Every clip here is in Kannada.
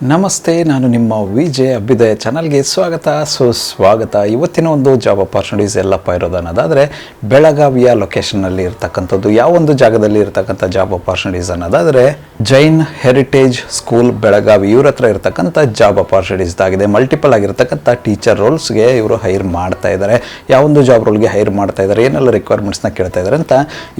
ನಮಸ್ತೆ, ನಾನು ನಿಮ್ಮ ವಿ ಜೆ ಅಭ್ಯುದಯ ಚಾನಲ್ಗೆ ಸ್ವಾಗತ. ಸುಸ್ವಾಗತ ಇವತ್ತಿನ ಒಂದು ಜಾಬ್ ಅಪಾರ್ಚುನಿಟೀಸ್ ಎಲ್ಲಪ್ಪ ಇರೋದು ಅನ್ನೋದಾದರೆ ಬೆಳಗಾವಿಯ ಲೊಕೇಶನ್ನಲ್ಲಿ ಇರ್ತಕ್ಕಂಥದ್ದು, ಯಾವ ಒಂದು ಜಾಗದಲ್ಲಿ ಇರ್ತಕ್ಕಂಥ ಜಾಬ್ ಅಪಾರ್ಚುನಿಟೀಸ್ ಅನ್ನೋದಾದರೆ, ಜೈನ್ ಹೆರಿಟೇಜ್ ಸ್ಕೂಲ್ ಬೆಳಗಾವಿ. ಇವ್ರ ಹತ್ರ ಇರ್ತಕ್ಕಂಥ ಜಾಬ್ ಅಪಾರ್ಚುನಿಟೀಸ್ ಆಗಿದೆ. ಮಲ್ಟಿಪಲ್ ಆಗಿರ್ತಕ್ಕಂಥ ಟೀಚರ್ ರೋಲ್ಸ್ಗೆ ಇವರು ಹೈರ್ ಮಾಡ್ತಾ ಇದ್ದಾರೆ ಯಾವ ಒಂದು ಜಾಬ್ ರೋಲ್ಗೆ ಹೈರ್ ಮಾಡ್ತಾ ಇದ್ದಾರೆ ಏನೆಲ್ಲ ರಿಕ್ವೈರ್ಮೆಂಟ್ಸ್ನ ಕೇಳ್ತಾ ಇದ್ದಾರೆ ಅಂತ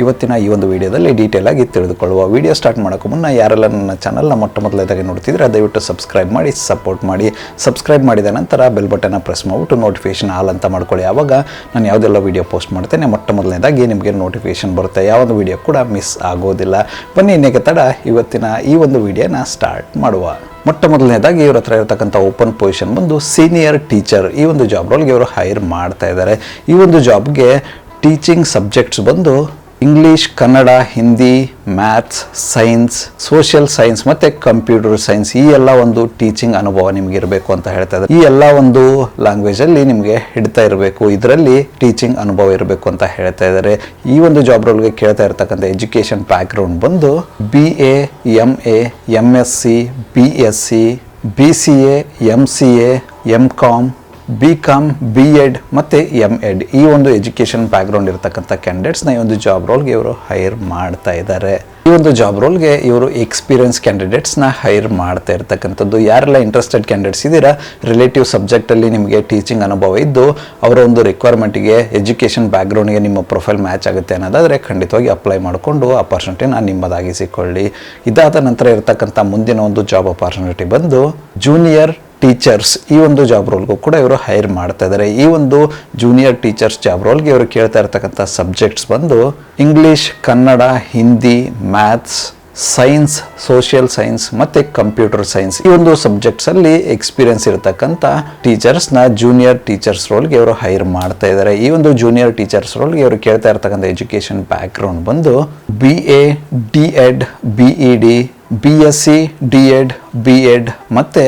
ಇವತ್ತಿನ ಈ ಒಂದು ವಿಡಿಯೋದಲ್ಲಿ ಡೀಟೇಲ್ ಆಗಿ ತಿಳಿದುಕೊಳ್ಳುವ. ವಿಡಿಯೋ ಸ್ಟಾರ್ಟ್ ಮಾಡೋಕ್ಕೂ ಮುನ್ನ ಯಾರೆಲ್ಲ ನನ್ನ ಚಾನಲ್ನ ಮೊಟ್ಟ ಮೊದಲೇದಾಗಿ ನೋಡ್ತಿದ್ರೆ, ದಯವಿಟ್ಟು ಸಬ್ಸ್ಕ್ರೈಬ್ ಮಾಡಿ ಸಪೋರ್ಟ್ ಮಾಡಿ ಸಬ್ಸ್ಕ್ರೈಬ್ ಮಾಡಿದ ನಂತರ ಬೆಲ್ ಬಟನ್ನ ಪ್ರೆಸ್ ಮಾಡಿಬಿಟ್ಟು ನೋಟಿಫಿಕೇಶನ್ ಆಲ್ ಅಂತ ಮಾಡ್ಕೊಳ್ಳಿ. ಆವಾಗ ನಾನು ಯಾವುದೆಲ್ಲ ವಿಡಿಯೋ ಪೋಸ್ಟ್ ಮಾಡ್ತೇನೆ, ಮೊಟ್ಟ ಮೊದಲನೇದಾಗಿ ನಿಮಗೆ ನೋಟಿಫಿಕೇಷನ್ ಬರುತ್ತೆ. ಯಾವೊಂದು ವಿಡಿಯೋ ಕೂಡ ಮಿಸ್ ಆಗೋದಿಲ್ಲ. ಬನ್ನಿ, ಇನ್ನೇಕೆ ತಡ, ಇವತ್ತಿನ ಈ ಒಂದು ವಿಡಿಯೋನ ಸ್ಟಾರ್ಟ್ ಮಾಡುವ. ಮೊಟ್ಟ ಮೊದಲನೇದಾಗಿ ಇವ್ರ ಹತ್ರ ಇರತಕ್ಕಂಥ ಓಪನ್ ಪೊಸಿಷನ್ ಬಂದು ಸೀನಿಯರ್ ಟೀಚರ್ ಈ ಒಂದು ಜಾಬ್ ರೋಲ್ಗೆ ಇವರು ಹೈರ್ ಮಾಡ್ತಾ ಇದ್ದಾರೆ. ಈ ಒಂದು ಜಾಬ್ಗೆ ಟೀಚಿಂಗ್ ಸಬ್ಜೆಕ್ಟ್ಸ್ ಬಂದು English Kannada Hindi maths science social science ಮತ್ತು ಕಂಪ್ಯೂಟರ್ ಸೈನ್ಸ್ ಈ ಎಲ್ಲ ಒಂದು ಟೀಚಿಂಗ್ ಅನುಭವ ನಿಮ್ಗೆ ಇರಬೇಕು ಅಂತ ಹೇಳ್ತಾ ಇದ್ದಾರೆ. ಈ ಎಲ್ಲ ಒಂದು ಲ್ಯಾಂಗ್ವೇಜಲ್ಲಿ ನಿಮಗೆ ಹಿಡ್ತಾ ಇರಬೇಕು. ಇದರಲ್ಲಿ ಟೀಚಿಂಗ್ ಅನುಭವ ಇರಬೇಕು ಅಂತ ಹೇಳ್ತಾ ಇದ್ದಾರೆ. ಈ ಒಂದು ಜಾಬ್ ರೋಲ್ಗೆ ಕೇಳ್ತಾ ಇರ್ತಕ್ಕಂಥ ಎಜುಕೇಷನ್ ಬ್ಯಾಕ್ಗ್ರೌಂಡ್ ಬಂದು B A M A M S C B S C B C A M C A M Com B Com B Ed ಮತ್ತು ಎಂ ಎಡ್ ಈ ಒಂದು ಎಜುಕೇಷನ್ ಬ್ಯಾಕ್ಗ್ರೌಂಡ್ ಇರತಕ್ಕಂಥ ಕ್ಯಾಂಡಿಡೇಟ್ಸ್ನ ಈ ಒಂದು ಜಾಬ್ ರೋಲ್ಗೆ ಇವರು ಹೈರ್ ಮಾಡ್ತಾ ಇದ್ದಾರೆ ಈ ಒಂದು ಜಾಬ್ ರೋಲ್ಗೆ ಇವರು ಎಕ್ಸ್ಪೀರಿಯನ್ಸ್ ಕ್ಯಾಂಡಿಡೇಟ್ಸ್ನ ಹೈರ್ ಮಾಡ್ತಾ ಇರ್ತಕ್ಕಂಥದ್ದು. ಯಾರೆಲ್ಲ ಇಂಟ್ರೆಸ್ಟೆಡ್ ಕ್ಯಾಂಡಿಡೇಟ್ಸ್ ಇದ್ದೀರಾ? ರಿಲೇಟಿವ್ ಸಬ್ಜೆಕ್ಟಲ್ಲಿ ನಿಮಗೆ ಟೀಚಿಂಗ್ ಅನುಭವ ಇದ್ದು, ಅವರ ಒಂದು ರಿಕ್ವೈರ್ಮೆಂಟಿಗೆ ಎಜುಕೇಷನ್ ಬ್ಯಾಕ್ಗ್ರೌಂಡ್ಗೆ ನಿಮ್ಮ ಪ್ರೊಫೈಲ್ ಮ್ಯಾಚ್ ಆಗುತ್ತೆ ಅನ್ನೋದಾದರೆ ಖಂಡಿತವಾಗಿ ಅಪ್ಲೈ ಮಾಡಿಕೊಂಡು ಅಪಾರ್ಚುನಿಟಿನ ನಿಮ್ಮದಾಗಿಸಿಕೊಳ್ಳಿ. ಇದಾದ ನಂತರ ಇರತಕ್ಕಂಥ ಮುಂದಿನ ಒಂದು ಜಾಬ್ ಅಪಾರ್ಚುನಿಟಿ ಬಂದು ಜೂನಿಯರ್ ಟೀಚರ್ಸ್ ಈ ಒಂದು ಜಾಬ್ ರೋಲ್ಗೂ ಕೂಡ ಇವರು ಹೈರ್ ಮಾಡ್ತಾ ಇದ್ದಾರೆ ಈ ಒಂದು ಜೂನಿಯರ್ ಟೀಚರ್ಸ್ ಜಾಬ್ ರೋಲ್ಗೆ ಇವರು ಕೇಳ್ತಾ ಇರ್ತಕ್ಕಂಥ ಸಬ್ಜೆಕ್ಟ್ಸ್ ಬಂದು English Kannada Hindi maths science social science ಮತ್ತು ಕಂಪ್ಯೂಟರ್ ಸೈನ್ಸ್ ಈ ಒಂದು ಸಬ್ಜೆಕ್ಟ್ಸಲ್ಲಿ ಎಕ್ಸ್ಪೀರಿಯನ್ಸ್ ಇರತಕ್ಕಂಥ ಟೀಚರ್ಸ್ನ ಜೂನಿಯರ್ ಟೀಚರ್ಸ್ ರೋಲ್ಗೆ ಇವರು ಹೈರ್ ಮಾಡ್ತಾ ಇದ್ದಾರೆ ಈ ಒಂದು ಜೂನಿಯರ್ ಟೀಚರ್ಸ್ ರೋಲ್ಗೆ ಇವರು ಕೇಳ್ತಾ ಇರ್ತಕ್ಕಂಥ ಎಜುಕೇಷನ್ ಬ್ಯಾಕ್ ಗ್ರೌಂಡ್ ಬಂದು B A D Ed B E D B S C D Ed B Ed ಮತ್ತು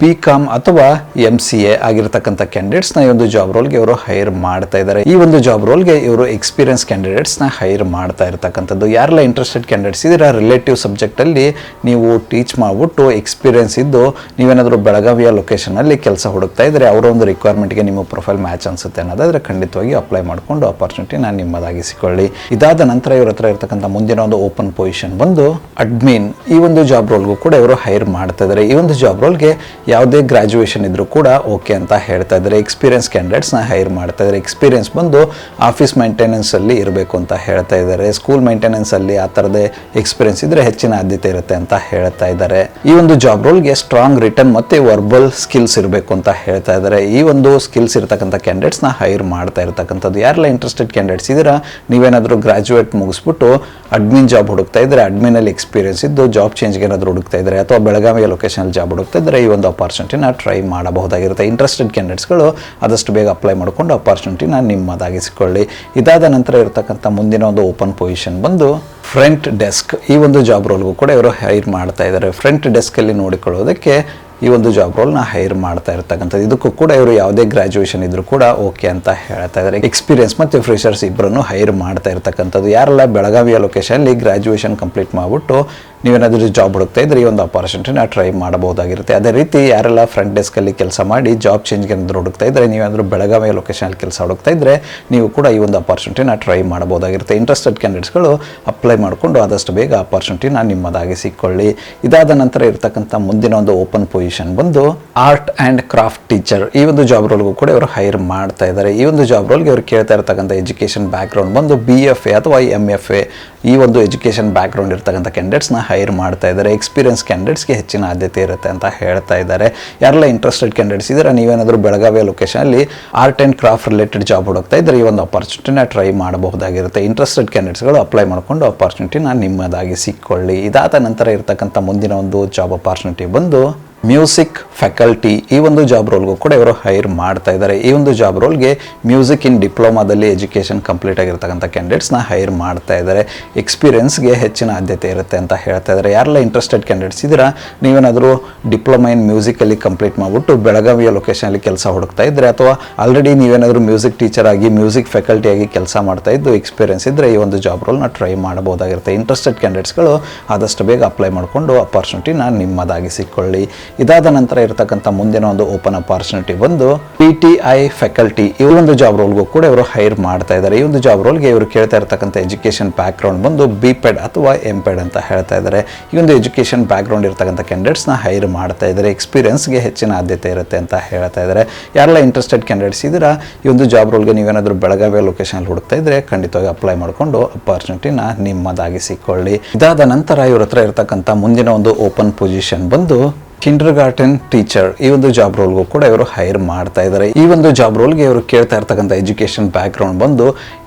ಬಿ ಕಾಮ್ ಅಥವಾ ಎಂ ಸಿ ಎ ಆಗಿರತಕ್ಕಂಥ ಕ್ಯಾಂಡಿಡೇಟ್ಸ್ನ ಈ ಒಂದು ಜಾಬ್ ರೋಲ್ಗೆ ಇವರು ಹೈರ್ ಮಾಡ್ತಾ ಇದ್ದಾರೆ. ಈ ಒಂದು ಜಾಬ್ ರೋಲ್ಗೆ ಇವರು ಎಕ್ಸ್ಪೀರಿಯನ್ಸ್ ಕ್ಯಾಂಡಿಡೇಟ್ಸ್ನ ಹೈರ್ ಮಾಡ್ತಾ ಇರ್ತಕ್ಕಂಥದ್ದು. ಯಾರೆಲ್ಲ ಇಂಟ್ರೆಸ್ಟೆಡ್ ಕ್ಯಾಂಡಿಡೇಟ್ಸ್ ಇದ್ದೀರಾ ರಿಲೇಟಿವ್ ಸಬ್ಜೆಕ್ಟಲ್ಲಿ ನೀವು ಟೀಚ್ ಮಾಡಿಬಿಟ್ಟು ಎಕ್ಸ್ಪೀರಿಯನ್ಸ್ ಇದ್ದು ನೀವೇನಾದರೂ ಬೆಳಗಾವಿಯ ಲೊಕೇಶನಲ್ಲಿ ಕೆಲಸ ಹುಡುಕ್ತಾ ಇದ್ದರೆ ಅವರ ಒಂದು ರಿಕ್ವೈರ್ಮೆಂಟ್ಗೆ ನಿಮ್ಮ ಪ್ರೊಫೈಲ್ ಮ್ಯಾಚ್ ಅನ್ಸುತ್ತೆ ಅನ್ನೋದಾದರೆ ಖಂಡಿತವಾಗಿ ಅಪ್ಲೈ ಮಾಡಿಕೊಂಡು ಅಪಾರ್ಚುನಿಟಿನ ನಿಮ್ಮದಾಗಿಸಿಕೊಳ್ಳಿ. ಇದಾದ ನಂತರ ಇವ್ರ ಹತ್ರ ಇರತಕ್ಕಂಥ ಮುಂದಿನ ಒಂದು ಓಪನ್ ಪೊಸಿಷನ್ ಬಂದು ಅಡ್ಮಿನ್ ಈ ಒಂದು ಜಾಬ್ ರೋಲ್ಗೂ ಕೂಡ ಇವರು ಹೈರ್ ಮಾಡ್ತಾ ಇದ್ದಾರೆ. ಈ ಒಂದು ಜಾಬ್ ರೋಲ್ಗೆ ಯಾವುದೇ ಗ್ರ್ಯಾಜುಯೇಷನ್ ಇದ್ರೂ ಕೂಡ ಓಕೆ ಅಂತ ಹೇಳ್ತಾ ಇದ್ದಾರೆ. ಎಕ್ಸ್ಪೀರಿಯನ್ಸ್ ಕ್ಯಾಂಡಿಡೇಟ್ಸ್ನ ಹೈರ್ ಮಾಡ್ತಾ ಇದ್ದಾರೆ. ಎಕ್ಸ್ಪೀರಿಯನ್ಸ್ ಬಂದು ಆಫೀಸ್ ಮೈಂಟೆನೆನ್ಸಲ್ಲಿ ಇರಬೇಕು ಅಂತ ಹೇಳ್ತಾ ಇದ್ದಾರೆ. ಸ್ಕೂಲ್ ಮೈಂಟೆನೆನ್ಸಲ್ಲಿ ಆ ಥರದೇ ಎಕ್ಸ್ಪೀರಿಯನ್ಸ್ ಇದ್ದರೆ ಹೆಚ್ಚಿನ ಆದ್ಯತೆ ಇರುತ್ತೆ ಅಂತ ಹೇಳ್ತಾ ಇದ್ದಾರೆ. ಈ ಒಂದು ಜಾಬ್ ರೋಲ್ಗೆ ಸ್ಟ್ರಾಂಗ್ ರಿಟರ್ನ್ ಮತ್ತೆ ವರ್ಬಲ್ ಸ್ಕಿಲ್ಸ್ ಇರಬೇಕು ಅಂತ ಹೇಳ್ತಾ ಇದ್ದಾರೆ. ಈ ಒಂದು ಸ್ಕಿಲ್ಸ್ ಇರತಕ್ಕಂಥ ಕ್ಯಾಂಡಿಡೇಟ್ಸ್ನ ಹೈರ್ ಮಾಡ್ತಾ ಇರತಕ್ಕಂಥದ್ದು. ಯಾರೆಲ್ಲ ಇಂಟ್ರೆಸ್ಟೆಡ್ ಕ್ಯಾಂಡಿಡೇಟ್ಸ್ ಇದ್ದೀರಾ, ನೀವೇನಾದರೂ ಗ್ರಾಜುಯೇಟ್ ಮುಗಿಸ್ಬಿಟ್ಟು ಅಡ್ಮಿನ್ ಜಾಬ್ ಹುಡುಕ್ತಾ ಇದ್ದರೆ ಅಡ್ಮಿನಲ್ಲಿ ಎಕ್ಸ್ಪೀರಿಯನ್ಸ್ ಇದ್ದು ಜಾಬ್ ಚೇಂಜ್ಗೆ ಏನಾದರೂ ಹುಡುಕ್ತಾ ಇದ್ದಾರೆ ಅಥವಾ ಬೆಳಗಾವಿಯ ಲೊಕೇಶನ್ ಜಾಬ್ ಹುಡುಕ್ತಾ ಇದ್ದರೆ ಈ ಅಪಾರ್ಚುನಿಟಿನ ಟ್ರೈ ಮಾಡಬಹುದಾಗಿರುತ್ತೆ. ಇಂಟ್ರೆಸ್ಟೆಡ್ ಕ್ಯಾಂಡಿಡೇಟ್ಸ್ಗಳು ಆದಷ್ಟು ಬೇಗ ಅಪ್ಲೈ ಮಾಡಿಕೊಂಡು ಅಪಾರ್ಚುನಿಟಿನ ನಿಮ್ಮದಾಗಿಸಿಕೊಳ್ಳಿ. ಇದಾದ ನಂತರ ಇರತಕ್ಕಂಥ ಮುಂದಿನ ಒಂದು ಓಪನ್ ಪೊಸಿಷನ್ ಬಂದು ಫ್ರಂಟ್ ಡೆಸ್ಕ್ ಈ ಒಂದು ಜಾಬ್ ರೋಲ್ಗೂ ಕೂಡ ಇವರು ಹೈರ್ ಮಾಡ್ತಾ ಇದ್ದಾರೆ. ಫ್ರಂಟ್ ಡೆಸ್ಕಲ್ಲಿ ನೋಡಿಕೊಳ್ಳೋದಕ್ಕೆ ಈ ಒಂದು ಜಾಬ್ ರೋಲ್ನ ಹೈರ್ ಮಾಡ್ತಾ ಇರ್ತಕ್ಕಂಥದ್ದು. ಇದಕ್ಕೂ ಕೂಡ ಇವರು ಯಾವುದೇ ಗ್ರಾಜುಯೇಷನ್ ಇದ್ರೂ ಕೂಡ ಓಕೆ ಅಂತ ಹೇಳ್ತಾ ಇದ್ದಾರೆ. ಎಕ್ಸ್ಪೀರಿಯನ್ಸ್ ಮತ್ತು ಫ್ರೆಷರ್ಸ್ ಇಬ್ಬರನ್ನು ಹೈರ್ ಮಾಡ್ತಾ ಇರ್ತಕ್ಕಂಥದ್ದು. ಯಾರೆಲ್ಲ ಬೆಳಗಾವಿಯ ಲೊಕೇಶನಲ್ಲಿ ಗ್ರಾಜುಯೇಷನ್ ಕಂಪ್ಲೀಟ್ ಮಾಡಿಬಿಟ್ಟು ನೀವೇನಾದರೂ ಜಾಬ್ ಹುಡುಕ್ತಾ ಇದ್ದರೆ ಈ ಒಂದು ಆಪರ್ಚುನಿಟಿನ ಟ್ರೈ ಮಾಡಬಹುದಾಗಿರುತ್ತೆ. ಅದೇ ರೀತಿ ಯಾರೆಲ್ಲ ಫ್ರಂಟ್ ಡೆಸ್ಕಲ್ಲಿ ಕೆಲಸ ಮಾಡಿ ಜಾಬ್ ಚೇಂಜ್ಗೆ ಏನಾದರೂ ಹುಡುಕ್ತಾ ಇದ್ದರೆ ನೀವೇನಾದರೂ ಬೆಳಗಾವಿ ಲೊಕೇಶನಲ್ಲಿ ಕೆಲಸ ಹುಡುಕ್ತಾ ಇದ್ದರೆ ನೀವು ಕೂಡ ಈ ಒಂದು ಆಪರ್ಚುನಿಟಿನ ಟ್ರೈ ಮಾಡಬಹುದಾಗಿರುತ್ತೆ. ಇಂಟ್ರೆಸ್ಟೆಡ್ ಕ್ಯಾಂಡಿಡೇಟ್ಸ್ಗಳು ಅಪ್ಲೈ ಮಾಡಿಕೊಂಡು ಆದಷ್ಟು ಬೇಗ ಆಪರ್ಚುನಿಟಿನ ನಿಮ್ಮದಾಗಿ ಸಿಕ್ಕೊಳ್ಳಿ. ಇದಾದ ನಂತರ ಇರತಕ್ಕಂಥ ಮುಂದಿನ ಒಂದು ಓಪನ್ ಪೊಸಿಷನ್ ಬಂದು ಆರ್ಟ್ ಆ್ಯಂಡ್ ಕ್ರಾಫ್ಟ್ ಟೀಚರ್ ಈ ಒಂದು ಜಾಬ್ ರೋಲ್ಗೂ ಕೂಡ ಇವರು ಹೈರ್ ಮಾಡ್ತಾ ಇದ್ದಾರೆ ಈ ಒಂದು ಜಾಬ್ ರೋಲ್ಗೆ ಇವರು ಕೇಳ್ತಾ ಇರ್ತಕ್ಕಂಥ ಎಜುಕೇಷನ್ ಬ್ಯಾಕ್ಗ್ರೌಂಡ್ ಬಂದು ಬಿ ಎಫ್ ಎ ಅಥವಾ ಎಂ ಎಫ್ ಎ ಈ ಒಂದು ಎಜುಕೇಷನ್ ಬ್ಯಾಕ್ಗ್ರೌಂಡ್ ಇರ್ತಕ್ಕಂಥ ಕ್ಯಾಂಡಿಡೇಟ್ಸ್ನ ಹೈರ್ ಮಾಡ್ತಾ ಇದ್ದಾರೆ. ಎಕ್ಸ್ಪೀರಿಯನ್ಸ್ ಕ್ಯಾಂಡಿಡೇಟ್ಸ್ಗೆ ಹೆಚ್ಚಿನ ಆದ್ಯತೆ ಇರುತ್ತೆ ಅಂತ ಹೇಳ್ತಾ ಇದ್ದಾರೆ. ಯಾರೆಲ್ಲ ಇಂಟ್ರೆಸ್ಟೆಡ್ ಕ್ಯಾಂಡಿಡೇಟ್ಸ್ ಇದ್ದಾರೆ ನೀವೇನಾದರೂ ಬೆಳಗಾವಿಯ ಲೊಕೇಶನಲ್ಲಿ art and craft related job ಹುಡುಕ್ತಾ ಇದ್ದರೆ ಈ ಒಂದು ಅಪರ್ಚುನಿಟಿನ ಟ್ರೈ ಮಾಡಬಹುದಾಗಿರುತ್ತೆ. ಇಂಟ್ರೆಸ್ಟೆಡ್ ಕ್ಯಾಂಡಿಡೇಟ್ಸ್ಗಳು ಅಪ್ಲೈ ಮಾಡಿಕೊಂಡು ಅಪರ್ಚುನಿಟಿನ ನಿಮ್ಮದಾಗಿ ಸಿಕ್ಕೊಳ್ಳಿ. ಇದಾದ ನಂತರ ಇರತಕ್ಕಂಥ ಮುಂದಿನ ಒಂದು ಜಾಬ್ ಅಪಾರ್ಚುನಿಟಿ ಬಂದು ಮ್ಯೂಸಿಕ್ ಫ್ಯಾಕಲ್ಟಿ ಈ ಒಂದು ಜಾಬ್ ರೋಲ್ಗೂ ಕೂಡ ಇವರು ಹೈರ್ ಮಾಡ್ತಾ ಇದ್ದಾರೆ. ಈ ಒಂದು ಜಾಬ್ ರೋಲ್ಗೆ ಮ್ಯೂಸಿಕ್ ಇನ್ ಡಿಪ್ಲೊಮಾದಲ್ಲಿ ಎಜುಕೇಷನ್ ಕಂಪ್ಲೀಟ್ ಆಗಿರ್ತಕ್ಕಂಥ ಕ್ಯಾಂಡಿಡೇಟ್ಸ್ನ ಹೈರ್ ಮಾಡ್ತಾ ಇದ್ದಾರೆ. ಎಕ್ಸ್ಪೀರಿಯನ್ಸ್ಗೆ ಹೆಚ್ಚಿನ ಆದ್ಯತೆ ಇರುತ್ತೆ ಅಂತ ಹೇಳ್ತಾ ಇದ್ದಾರೆ. ಯಾರೆಲ್ಲ ಇಂಟ್ರೆಸ್ಟೆಡ್ ಕ್ಯಾಂಡಿಡೇಟ್ಸ್ ಇದ್ದೀರಾ? ನೀವೇನಾದರೂ ಡಿಪ್ಲೊಮಾ ಇನ್ ಮ್ಯೂಸಿಕಲ್ಲಿ ಕಂಪ್ಲೀಟ್ ಮಾಡಿಬಿಟ್ಟು ಬೆಳಗಾವಿಯ ಲೊಕೇಶನಲ್ಲಿ ಕೆಲಸ ಹುಡುಕ್ತಾ ಇದ್ದರೆ ಅಥವಾ ಆಲ್ರೆಡಿ ನೀವೇನಾದರೂ ಮ್ಯೂಸಿಕ್ ಟೀಚರ್ ಆಗಿ, ಮ್ಯೂಸಿಕ್ ಫ್ಯಾಕಲ್ಟಿ ಆಗಿ ಕೆಲಸ ಮಾಡ್ತಾ ಇದ್ದು ಎಕ್ಸ್ಪೀರಿಯನ್ಸ್ ಇದ್ದರೆ ಈ ಒಂದು ಜಾಬ್ ರೋಲ್ನ ಟ್ರೈ ಮಾಡಬಹುದಾಗಿರುತ್ತೆ. ಇಂಟ್ರೆಸ್ಟೆಡ್ ಕ್ಯಾಂಡಿಡೇಟ್ಸ್ಗಳು ಆದಷ್ಟು ಬೇಗ ಅಪ್ಲೈ ಮಾಡಿಕೊಂಡು ಅಪಾರ್ಚುನಿಟಿನ ನಿಮ್ಮದಾಗಿಸಿಕೊಳ್ಳಿ. ಇದಾದ ನಂತರ ಇರತಕ್ಕಂಥ ಮುಂದಿನ ಒಂದು ಓಪನ್ ಅಪಾರ್ಚುನಿಟಿ ಬಂದು ಪಿ ಟಿ ಐ ಫ್ಯಾಕಲ್ಟಿ ಈ ಒಂದು ಜಾಬ್ ರೋಲ್ಗೂ ಕೂಡ ಇವರು ಹೈರ್ ಮಾಡ್ತಾ ಇದ್ದಾರೆ ಈ ಒಂದು ಜಾಬ್ ರೋಲ್ಗೆ ಇವರು ಕೇಳ್ತಾ ಇರತಕ್ಕಂಥ ಎಜುಕೇಷನ್ ಬ್ಯಾಕ್ಗ್ರೌಂಡ್ ಬಂದು ಬಿ ಪೆಡ್ ಅಥವಾ ಎಂ ಪೆಡ್ ಅಂತ ಹೇಳ್ತಾ ಇದ್ದಾರೆ ಈ ಒಂದು ಎಜುಕೇಷನ್ ಬ್ಯಾಕ್ಗ್ರೌಂಡ್ ಇರತಕ್ಕಂಥ ಕ್ಯಾಂಡಿಡೇಟ್ಸ್ನ ಹೈರ್ ಮಾಡ್ತಾ ಇದ್ದಾರೆ ಎಕ್ಸ್ಪೀರಿಯನ್ಸ್ಗೆ ಹೆಚ್ಚಿನ ಆದ್ಯತೆ ಇರುತ್ತೆ ಅಂತ ಹೇಳ್ತಾ ಇದ್ದಾರೆ ಯಾರೆಲ್ಲ ಇಂಟ್ರೆಸ್ಟೆಡ್ ಕ್ಯಾಂಡಿಡೇಟ್ಸ್ ಇದ್ದೀರಾ, ಈ ಒಂದು ಜಾಬ್ ರೋಲ್ಗೆ ನೀವೇನಾದರೂ ಬೆಳಗಾವಿ ಲೊಕೇಶನ್ ಹುಡುಕ್ತಾ ಇದ್ರೆ ಖಂಡಿತವಾಗಿ ಅಪ್ಲೈ ಮಾಡಿಕೊಂಡು ಅಪಾರ್ಚುನಿಟಿನ ನಿಮ್ಮದಾಗಿಸಿಕೊಳ್ಳಿ. ಇದಾದ ನಂತರ ಇವ್ರ ಹತ್ರ ಇರತಕ್ಕಂಥ ಮುಂದಿನ ಒಂದು ಓಪನ್ ಪೊಸಿಷನ್ ಬಂದು ಕಿಂಡರ್ ಗಾರ್ಟನ್ ಟೀಚರ್ ಈ ಒಂದು ಜಾಬ್ ರೋಲ್ಗೂ ಕೂಡ ಇವರು ಹೈರ್ ಮಾಡ್ತಾ ಇದ್ದಾರೆ ಈ ಒಂದು ಜಾಬ್ ರೋಲ್ಗೆ ಇವರು ಕೇಳ್ತಾ ಇರ್ತಕ್ಕಂಥ ಎಜುಕೇಷನ್ ಬ್ಯಾಕ್ಗ್ರೌಂಡ್ ಬಂದು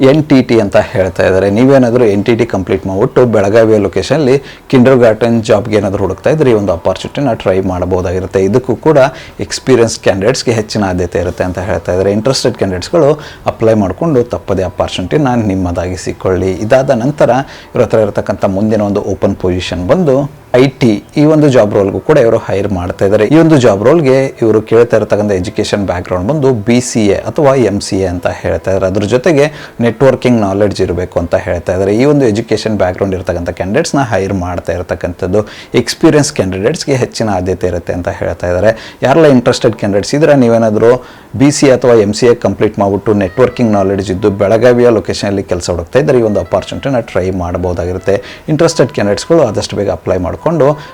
ಎನ್ ಟಿ ಟಿ ಅಂತ ಹೇಳ್ತಾ ಇದ್ದಾರೆ ನೀವೇನಾದರೂ ಎನ್ ಟಿ ಟಿ ಕಂಪ್ಲೀಟ್ ಮಾಡಿಬಿಟ್ಟು ಬೆಳಗಾವಿಯ ಲೊಕೇಶನಲ್ಲಿ ಕಿಂಡರ್ ಗಾರ್ಟನ್ ಜಾಬ್ಗೆ ಏನಾದರೂ ಹುಡುಕ್ತಾ ಇದ್ರೆ ಈ ಒಂದು ಅಪಾರ್ಚುನಿಟಿನ ಟ್ರೈ ಮಾಡಬಹುದಾಗಿರುತ್ತೆ. ಇದಕ್ಕೂ ಕೂಡ ಎಕ್ಸ್ಪೀರಿಯನ್ಸ್ ಕ್ಯಾಂಡಿಡೇಟ್ಸ್ಗೆ ಹೆಚ್ಚಿನ ಆದ್ಯತೆ ಇರುತ್ತೆ ಅಂತ ಹೇಳ್ತಾ ಇದ್ದಾರೆ ಇಂಟ್ರೆಸ್ಟೆಡ್ ಕ್ಯಾಂಡಿಡೇಟ್ಸ್ಗಳು ಅಪ್ಲೈ ಮಾಡಿಕೊಂಡು ತಪ್ಪದೇ ಅಪಾರ್ಚುನಿಟಿನ ನಿಮ್ಮದಾಗಿಸಿಕೊಳ್ಳಿ. ಇದಾದ ನಂತರ ಇವ್ರ ಹತ್ರ ಇರತಕ್ಕಂಥ ಮುಂದಿನ ಒಂದು ಓಪನ್ ಪೊಸಿಷನ್ ಬಂದು ಐ ಟಿ ಈ ಒಂದು ಜಾಬ್ ರೋಲ್ಗೂ ಕೂಡ ಇವರು ಹೈರ್ ಮಾಡ್ತಾ ಇದ್ದಾರೆ ಈ ಒಂದು ಜಾಬ್ ರೋಲ್ಗೆ ಇವರು ಕೇಳ್ತಾ ಇರತಕ್ಕಂಥ ಎಜುಕೇಷನ್ ಬ್ಯಾಕ್ಗ್ರೌಂಡ್ ಬಂದು ಬಿ ಸಿ ಎ ಅಥವಾ ಎಂ ಸಿ ಎ ಅಂತ ಹೇಳ್ತಾ ಇದ್ದಾರೆ ಅದ್ರ ಜೊತೆಗೆ ನೆಟ್ವರ್ಕಿಂಗ್ ನಾಲೆಡ್ಜ್ ಇರಬೇಕು ಅಂತ ಹೇಳ್ತಾ ಇದ್ದಾರೆ ಈ ಒಂದು ಎಜುಕೇಷನ್ ಬ್ಯಾಕ್ಗ್ರೌಂಡ್ ಇರತಕ್ಕಂಥ ಕ್ಯಾಂಡಿಡೇಟ್ಸ್ನ ಹೈರ್ ಮಾಡ್ತಾ ಇರತಕ್ಕಂಥದ್ದು ಎಕ್ಸ್ಪೀರಿಯನ್ಸ್ ಕ್ಯಾಂಡಿಡೇಟ್ಸ್ಗೆ ಹೆಚ್ಚಿನ ಆದ್ಯತೆ ಇರುತ್ತೆ ಅಂತ ಹೇಳ್ತಾ ಇದ್ದಾರೆ ಯಾರೆಲ್ಲ ಇಂಟ್ರೆಸ್ಟೆಡ್ ಕ್ಯಾಂಡಿಡೇಟ್ಸ್ ಇದ್ರೆ ನೀವೇನಾದರೂ ಬಿ ಸಿ ಅಥವಾ ಎಂ ಸಿ ಎ ಕಂಪ್ಲೀಟ್ ಮಾಡಿಬಿಟ್ಟು ನೆಟ್ವರ್ಕಿಂಗ್ ನಾಲೆಡ್ಜ್ ಇದ್ದು ಬೆಳಗಾವಿಯ ಲೊಕೇಶನಲ್ಲಿ ಕೆಲಸ ಹುಡುಕ್ತಾ ಇದ್ದಾರೆ, ಈ ಒಂದು ಅಪಾರ್ಚುನಿಟಿನ ಟ್ರೈ ಮಾಡಬಹುದಾಗಿರುತ್ತೆ ಇಂಟ್ರೆಸ್ಟೆಡ್ ಕ್ಯಾಂಡಿಡೇಟ್ಸ್ಗಳು ಆದಷ್ಟು ಬೇಗ ಅಪ್ಲೈ ಮಾಡಿಕೊಂಡು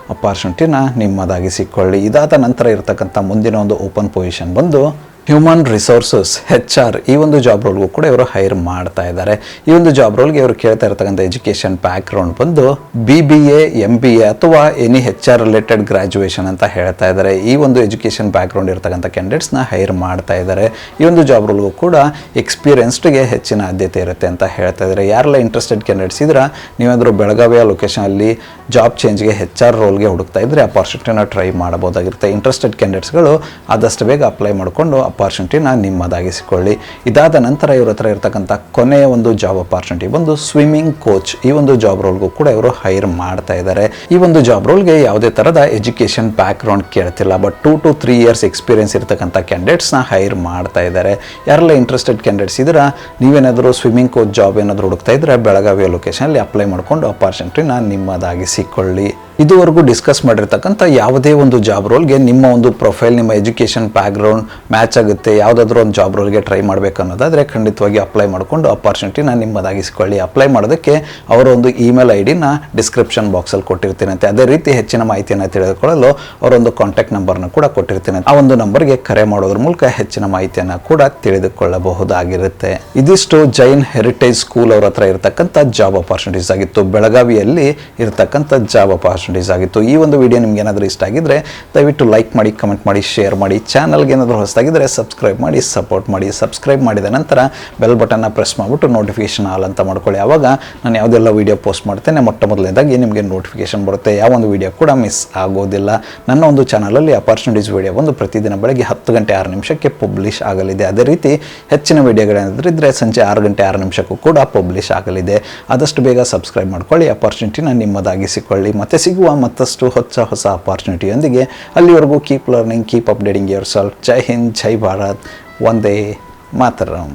ಅಪಾರ್ಚುನಿಟಿನ ನಿಮ್ಮದಾಗಿಸಿಕೊಳ್ಳಿ. ಇದಾದ ನಂತರ ಇರತಕ್ಕಂಥ ಮುಂದಿನ ಒಂದು ಓಪನ್ ಪೊಸಿಷನ್ ಬಂದು ಹ್ಯೂಮನ್ ರಿಸೋರ್ಸಸ್ ಹೆಚ್ ಆರ್ ಈ ಒಂದು ಜಾಬ್ ರೋಲ್ಗೂ ಕೂಡ ಇವರು ಹೈರ್ ಮಾಡ್ತಾ ಇದ್ದಾರೆ. ಈ ಒಂದು ಜಾಬ್ ರೋಲ್ಗೆ ಇವರು ಕೇಳ್ತಾ ಇರತಕ್ಕಂಥ ಎಜುಕೇಷನ್ ಬ್ಯಾಕ್ಗ್ರೌಂಡ್ ಬಂದು B B A M B A ಅಥವಾ any H R related graduation ಅಂತ ಹೇಳ್ತಾ ಇದ್ದಾರೆ. ಈ ಒಂದು ಎಜುಕೇಷನ್ ಬ್ಯಾಕ್ಗ್ರೌಂಡ್ ಇರತಕ್ಕಂಥ ಕ್ಯಾಂಡಿಡೇಟ್ಸ್ನ ಹೈರ್ ಮಾಡ್ತಾ ಇದ್ದಾರೆ. ಈ ಒಂದು ಜಾಬ್ ರೋಲ್ಗೂ ಕೂಡ ಎಕ್ಸ್ಪೀರಿಯನ್ಸ್ಡ್ಗೆ ಹೆಚ್ಚಿನ ಆದ್ಯತೆ ಇರುತ್ತೆ ಅಂತ ಹೇಳ್ತಾ ಇದ್ದಾರೆ. ಯಾರೆಲ್ಲ ಇಂಟ್ರೆಸ್ಟೆಡ್ ಕ್ಯಾಂಡಿಡೇಟ್ಸ್ ಇದ್ರೆ ನೀವಾದರೂ ಬೆಳಗಾವಿಯ ಲೊಕೇಶನಲ್ಲಿ ಜಾಬ್ ಚೇಂಜ್ಗೆ ಹೆಚ್ ಆರ್ ರೋಲ್ಗೆ ಹುಡುಕ್ತಾ ಇದ್ರೆ ಅಪಾರ್ಚುನಿಟಿನ ಟ್ರೈ ಮಾಡಬಹುದಾಗಿರುತ್ತೆ. ಇಂಟ್ರೆಸ್ಟೆಡ್ ಕ್ಯಾಂಡಿಡೇಟ್ಸ್ಗಳು ಆದಷ್ಟು ಬೇಗ ಅಪ್ಲೈ ಮಾಡಿಕೊಂಡು ಅಪಾರ್ಚುನಿಟಿನ ನಿಮ್ಮದಾಗಿಸಿಕೊಳ್ಳಿ. ಇದಾದ ನಂತರ ಇವ್ರ ಹತ್ರ ಇರತಕ್ಕಂಥ ಕೊನೆಯ ಒಂದು ಜಾಬ್ ಅಪಾರ್ಚುನಿಟಿ ಒಂದು ಸ್ವಿಮ್ಮಿಂಗ್ ಕೋಚ್ ಈ ಒಂದು ಜಾಬ್ ರೋಲ್ಗೂ ಕೂಡ ಇವರು ಹೈರ್ ಮಾಡ್ತಾ ಇದ್ದಾರೆ ಈ ಒಂದು ಜಾಬ್ ರೋಲ್ಗೆ ಯಾವುದೇ ಥರದ education background ಕೇಳ್ತಿಲ್ಲ but two to three years experience ಇರತಕ್ಕಂಥ ಕ್ಯಾಂಡಿಡೇಟ್ಸ್ನ ಹೈರ್ ಮಾಡ್ತಾ ಇದ್ದಾರೆ ಯಾರೆಲ್ಲ ಇಂಟ್ರೆಸ್ಟೆಡ್ ಕ್ಯಾಂಡಿಡೇಟ್ಸ್ ಇದ್ರೆ ನೀವೇನಾದರೂ ಸ್ವಿಮ್ಮಿಂಗ್ ಕೋಚ್ ಜಾಬ್ ಏನಾದರೂ ಹುಡುಕ್ತಾ ಇದ್ರೆ ಬೆಳಗಾವಿಯ ಲೊಕೇಶನಲ್ಲಿ ಅಪ್ಲೈ ಮಾಡಿಕೊಂಡು ಅಪಾರ್ಚುನಿಟಿನ ನಿಮ್ಮದಾಗಿಸಿಕೊಳ್ಳಿ. ಇದುವರೆಗೂ ಡಿಸ್ಕಸ್ ಮಾಡಿರ್ತಕ್ಕಂಥ ಯಾವುದೇ ಒಂದು ಜಾಬ್ ರೋಲ್ಗೆ ನಿಮ್ಮ ಒಂದು ಪ್ರೊಫೈಲ್ ನಿಮ್ಮ ಎಜುಕೇಷನ್ ಬ್ಯಾಕ್ಗ್ರೌಂಡ್ ಮ್ಯಾಚ್ ಆಗುತ್ತೆ, ಯಾವುದಾದ್ರೂ ಒಂದು ಜಾಬ್ ರೋಲ್ಗೆ ಟ್ರೈ ಮಾಡಬೇಕು ಅನ್ನೋದಾದರೆ ಖಂಡಿತವಾಗಿ ಅಪ್ಲೈ ಮಾಡಿಕೊಂಡು ಅಪಾರ್ಚುನಿಟಿನ ನಿಮ್ಮದಾಗಿಸಿಕೊಳ್ಳಿ. ಅಪ್ಲೈ ಮಾಡೋದಕ್ಕೆ ಅವರ ಒಂದು ಇಮೇಲ್ ಐ ಡಿನ ಡಿಸ್ಕ್ರಿಪ್ಷನ್ ಬಾಕ್ಸಲ್ಲಿ ಕೊಟ್ಟಿರ್ತೀನಂತೆ. ಅದೇ ರೀತಿ ಹೆಚ್ಚಿನ ಮಾಹಿತಿಯನ್ನು ತಿಳಿದುಕೊಳ್ಳಲು ಅವರೊಂದು ಕಾಂಟ್ಯಾಕ್ಟ್ ನಂಬರ್ನ ಕೂಡ ಕೊಟ್ಟಿರ್ತೀನಿ ಆ ಒಂದು ನಂಬರ್ಗೆ ಕರೆ ಮಾಡೋದ್ರ ಮೂಲಕ ಹೆಚ್ಚಿನ ಮಾಹಿತಿಯನ್ನು ಕೂಡ ತಿಳಿದುಕೊಳ್ಳಬಹುದಾಗಿರುತ್ತೆ. ಇದಿಷ್ಟು ಜೈನ್ ಹೆರಿಟೇಜ್ ಸ್ಕೂಲ್ ಅವರ ಹತ್ರ ಇರತಕ್ಕಂಥ ಜಾಬ್ ಅಪಾರ್ಚುನಿಟೀಸ್ ಆಗಿತ್ತು. ಬೆಳಗಾವಿಯಲ್ಲಿ ಇರತಕ್ಕಂಥ ಜಾಬ್ ಅಪಾರ್ಚುನಿಟೀಸ್ ಆಗಿತ್ತು. ಈ ಒಂದು ವಿಡಿಯೋ ನಿಮ್ಗೆ ಏನಾದರೂ ಇಷ್ಟ ಆಗಿದ್ರೆ ದಯವಿಟ್ಟು ಲೈಕ್ ಮಾಡಿ ಕಮೆಂಟ್ ಮಾಡಿ ಶೇರ್ ಮಾಡಿ. ಚಾನಲ್ಗೆ ಏನಾದರೂ ಹೊಸದಾಗಿದ್ದರೆ ಸಬ್ಸ್ಕ್ರೈಬ್ ಮಾಡಿ ಸಪೋರ್ಟ್ ಮಾಡಿ. ಸಬ್ಸ್ಕ್ರೈಬ್ ಮಾಡಿದ ನಂತರ ಬೆಲ್ ಬಟನ್ನ ಪ್ರೆಸ್ ಮಾಡಿಬಿಟ್ಟು ನೋಟಿಫಿಕೇಶನ್ ಆಲ್ ಅಂತ ಮಾಡ್ಕೊಳ್ಳಿ. ಆವಾಗ ನಾನು ಯಾವುದೆಲ್ಲ ವಿಡಿಯೋ ಪೋಸ್ಟ್ ಮಾಡ್ತೇನೆ ಮೊಟ್ಟ ಮೊದಲನೇದಾಗಿ ನಿಮಗೆ ನೋಟಿಫಿಕೇಶನ್ ಬರುತ್ತೆ. ಯಾವ ಒಂದು ವಿಡಿಯೋ ಕೂಡ ಮಿಸ್ ಆಗೋದಿಲ್ಲ. ನನ್ನ ಒಂದು ಚಾನಲಲ್ಲಿ ಅಪರ್ಚುನಿಟೀಸ್ ವಿಡಿಯೋ ಒಂದು ಪ್ರತಿದಿನ ಬೆಳಗ್ಗೆ ಹತ್ತು ಗಂಟೆ ಆರು ನಿಮಿಷಕ್ಕೆ ಪಬ್ಲಿಷ್ ಆಗಲಿದೆ. ಅದೇ ರೀತಿ ಹೆಚ್ಚಿನ ವಿಡಿಯೋಗಳೇನಾದರೂ ಸಂಜೆ ಆರು ಗಂಟೆ ಆರು ನಿಮಿಷಕ್ಕೂ ಕೂಡ ಪಬ್ಲಿಷ್ ಆಗಲಿದೆ. ಆದಷ್ಟು ಬೇಗ ಸಬ್ಸ್ಕ್ರೈಬ್ ಮಾಡ್ಕೊಳ್ಳಿ. ಅಪರ್ಚುನಿಟಿನ ನಿಮ್ಮದಾಗಿಸಿಕೊಳ್ಳಿ. ಮತ್ತೆ ಸಿಗುವ ಮತ್ತಷ್ಟು ಹೊಸ ಹೊಸ ಅಪಾರ್ಚುನಿಟಿಯೊಂದಿಗೆ ಅಲ್ಲಿವರೆಗೂ keep learning keep updating yourself ಜೈ ಹಿಂದ್, ಜೈ ಭಾರತ್. ಒಂದೇ ಮಾತರಂ.